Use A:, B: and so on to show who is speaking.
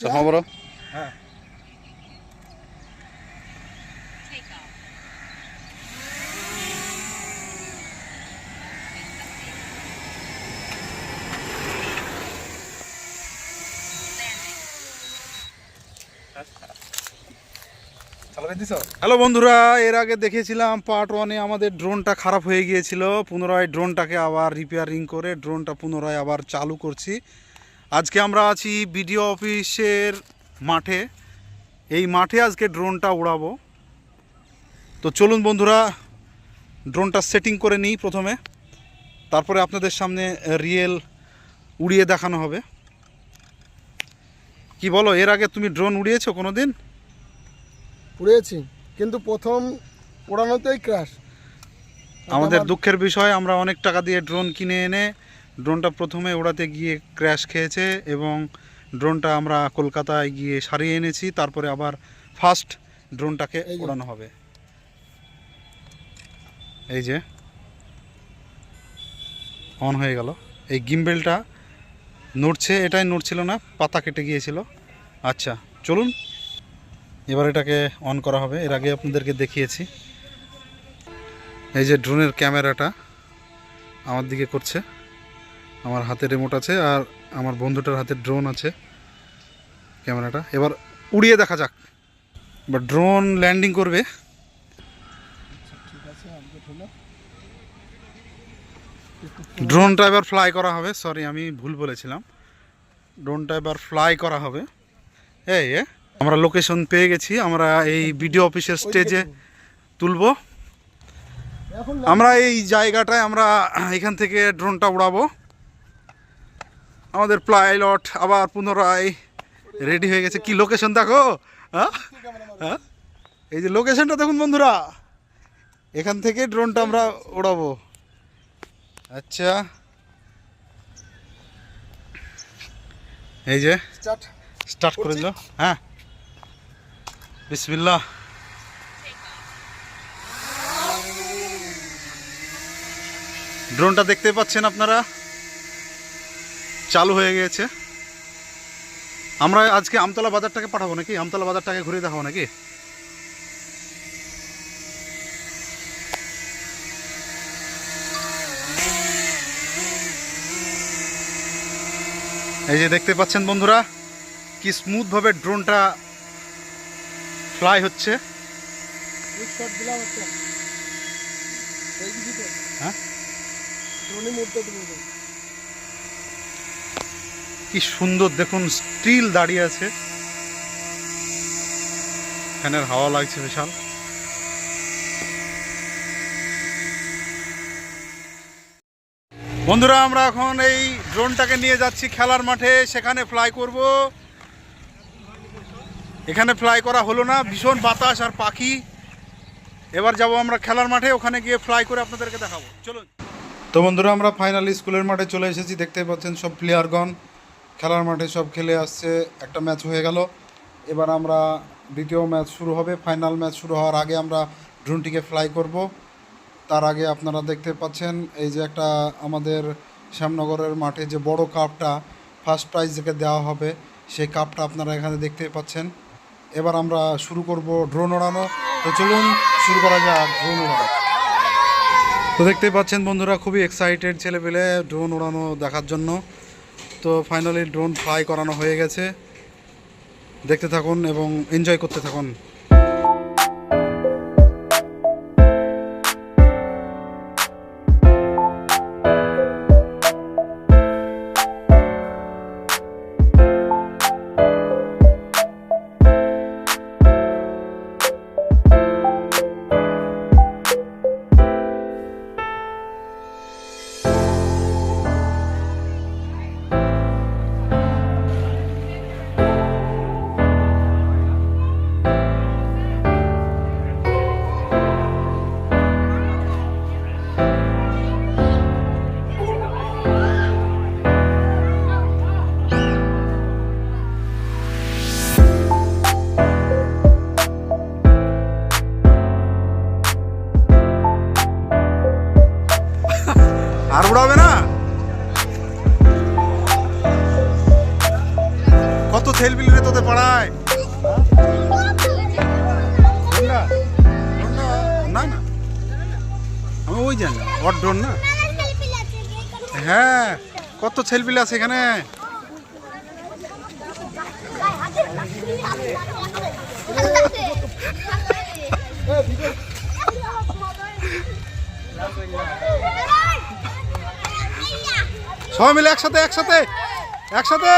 A: চশমা
B: হ্যাঁ
A: হ্যালো বন্ধুরা এর আগে দেখেছিলাম পার্ট ওয়ানে আমাদের ড্রোনটা খারাপ হয়ে গিয়েছিল। পুনরায় ড্রোনটাকে আবার রিপেয়ারিং করে ড্রোনটা পুনরায় আবার চালু করছি। আজকে আমরা আছি বিডিও অফিসের মাঠে। এই মাঠে আজকে ড্রোনটা উড়াবো। তো চলুন বন্ধুরা ড্রোনটা সেটিং করে নিই প্রথমে। তারপরে আপনাদের সামনে রিয়েল উড়িয়ে দেখানো হবে। কি বলো এর আগে তুমি ড্রোন উড়িয়েছো কোনো দিন
B: উড়িয়েছি কিন্তু প্রথম ওড়ানোতেই ক্র্যাশ
A: আমাদের দুঃখের বিষয় আমরা অনেক টাকা দিয়ে ড্রোন কিনে এনে ড্রোনটা প্রথমে ওড়াতে গিয়ে ক্র্যাশ খেয়েছে এবং ড্রোনটা আমরা কলকাতায় গিয়ে সারিয়ে এনেছি তারপরে আবার ফার্স্ট ড্রোনটাকে ওড়ানো হবে। এই যে। অন হয়ে গেল। এই গিম্বেলটা নড়ছে এটাই নড়ছিল না পাতা কেটে গিয়েছিল। আচ্ছা চলুন। এবার এটাকে অন করা হবে। এর আগে আপনাদেরকে দেখিয়েছি। এই যে ড্রোনের ক্যামেরাটা আমার দিকে করছে। আমার হাতে রিমোট আছে আর আমার বন্ধুটার হাতে ড্রোন আছে ক্যামেরাটা। এবার উড়িয়ে দেখা যাক। বা ড্রোন ল্যান্ডিং করবে। ড্রোনটা এবার ফ্লাই করা হবে। সরি আমি ভুল বলেছিলাম। ড্রোনটা এবার ফ্লাই করা হবে। এই আমরা লোকেশন পেয়ে গেছি। আমরা এই বিডিও অফিসের স্টেজে তুলব। আমরা এই জায়গাটায় আমরা এখান থেকে ড্রোনটা উড়াবো। আমাদের প্লাইলট আবার পুনরায় রেডি হয়ে গেছে। কি লোকেশন দেখো? হ্যাঁ? হ্যাঁ? এই যে লোকেশনটা দেখুন বন্ধুরা। এখান থেকে ড্রোনটা আমরা ওড়াবো। আচ্ছা। এই যে
B: স্টার্ট
A: করে দিল। হ্যাঁ। বিসমিল্লাহ। ড্রোনটা দেখতে পাচ্ছেন আপনারা? চালু হয়ে গিয়েছে আমরা আজকে আমতলা বাজারটাকে পাঠাবো নাকি? আমতলা বাজারটাকে ঘুরে দেখাবো নাকি? এই যে দেখতে পাচ্ছেন বন্ধুরা, কি স্মুথভাবে ড্রোনটা ফ্লাই হচ্ছে। হ্যাঁ? কি সুন্দর, দেখুন, স্টিল দাঁড়িয়ে আছে। ফ্যানের হাওয়া লাগছে বিশাল। বন্ধুরা, আমরা এখন এই ড্রোনটাকে নিয়ে যাচ্ছি খেলার মাঠে। সেখানে ফ্লাই করব। এখানে ফ্লাই করা হলো না, ভীষণ বাতাস আর পাখি। এবার যাব আমরা খেলার মাঠে, ওখানে গিয়ে ফ্লাই করে আপনাদেরকে দেখাবো। চলুন। তো বন্ধুরা, আমরা ফাইনালি স্কুলের মাঠে চলে এসেছি দেখতে পাচ্ছেন সব প্লেয়ারগণ খেলার মাঠে সব খেলে আসছে, একটা ম্যাচ হয়ে গেল। এবার আমরা দ্বিতীয় ম্যাচ শুরু হবে। ফাইনাল ম্যাচ শুরু হওয়ার আগে আমরা ড্রোনটিকে ফ্লাই করব। তার আগে আপনারা দেখতে পাচ্ছেন এই যে একটা আমাদের শ্যামনগরের মাঠে যে বড় কাপটা ফার্স্ট প্রাইজ থেকে দেওয়া হবে, সেই কাপটা আপনারা এখানে দেখতে পাচ্ছেন। এবার আমরা শুরু করব ড্রোন ওড়ানো। তো চলুন, শুরু করা যাক ড্রোন ওড়ানো। তো দেখতেই পাচ্ছেন বন্ধুরা, খুবই এক্সাইটেড ছেলেপেলে ড্রোন ওড়ানো দেখার জন্য। তো ফাইনালি ড্রোন ফ্লাই করানো হয়ে গেছে। দেখতে থাকুন এবং এনজয় করতে থাকুন। রে তোদের পাড়ায়? না না। আমি ওই জানি ড্রোন না? হ্যাঁ কত ছেলপিলে আছে এখানে? সবাই মিলে একসাথে একসাথে একসাথে।